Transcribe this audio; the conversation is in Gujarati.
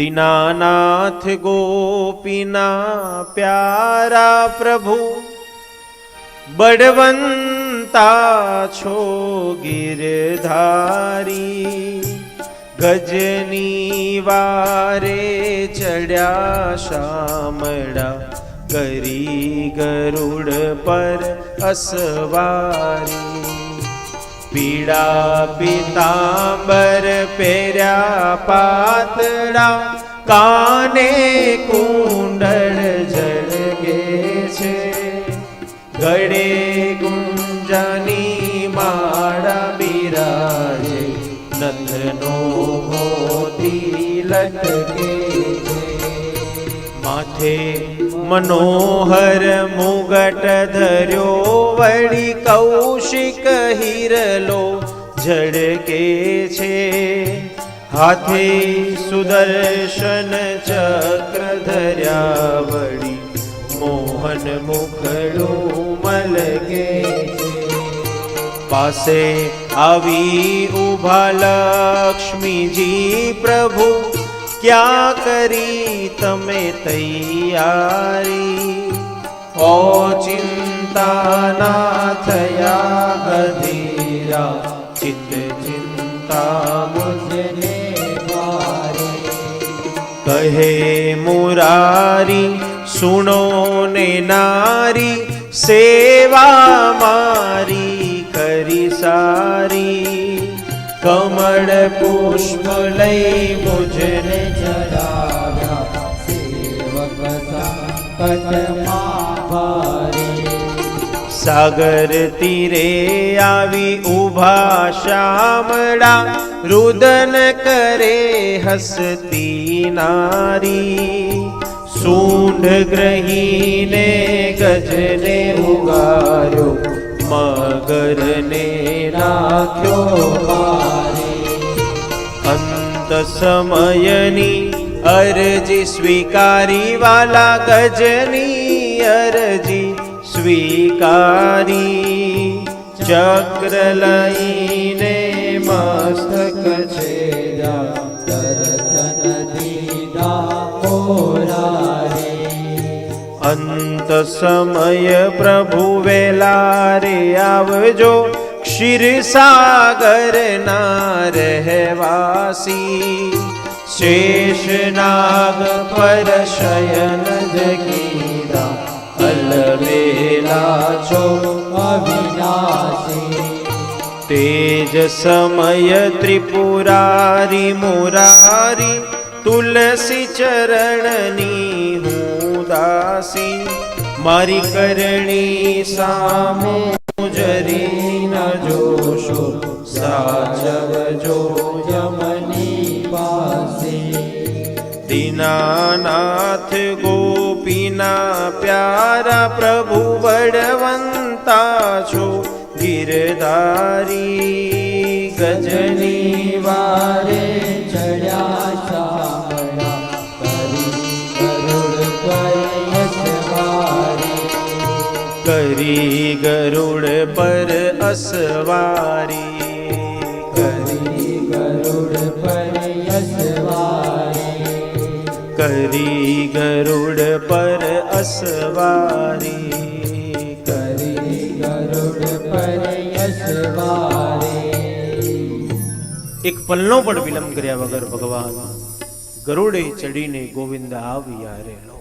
દીનાનાથ ગોપીના પ્યારા પ્રભુ, બળવંતા છો ગિરધારી, ગજની વારે ચડ્યા શામળા કરી ગરુડ પર અસવારી. પીળા પીતાંબર પેર્યા પાતળા, કાને કુંડળ જળગે છે. ગળે ગુંજાની માળા બિરાજે નથનો મોતી લટકે છે. માથે મનોહર મુગટ ધર્યો વળી કૌશિક હિરલો ઝળકે છે. હાથે સુદર્શન ચક્ર ધર્યા વળી મોહન મુખડું મલકે પાસે આવી ઊભા લક્ષ્મીજી પ્રભુ ક્યાં કરી તમે તૈયારી? ઓ ચિંતા થયા ગધીરા ચિત્ત ચિંતા મુજને કહે મુરારી, સુણો ને નારી, સેવા મારી કરી સારી. કમળ પુષ્પ લઈ મુજને સાગર તીરે આવી ઊભા શામળા, રુદન કરે હસતી નારી. સૂંઢ ગ્રહીને ગજને ઉગાર્યો, મગરને અંત સમયની અરજી સ્વીકારી વાલા ગજની અરજી સ્વીકારી. ચક્ર લઈને મસ્તક દીદા ઓરારે અંત સમય પ્રભુ વેલા રે આવજો ના રહેવાસી શેષ નાગ પર શયન જગીરા. અલવેલા છો અવિનાશી. તેજ સમય ત્રિપુરારી મુરારી. તુલસી ચરણની હું દાસી. મારી કરણી સામો જરી ન જોશો સાચવજો યમની પાસે. દીનાનાથ ગોપીના પ્યારા પ્રભુ વડવંતા છો, ગિરધારી ગજની વારે કરી ગરુડ પર અસવારી. કરી ગરુડ પર અસવારી. કરી ગરુડ પર અસવારી. કરી ગરુડ પર અસવારી. એક પલનો પણ વિલંબ કર્યા વગર ભગવાન ગરુડે ચડીને ગોવિંદ આવ્યા રે લો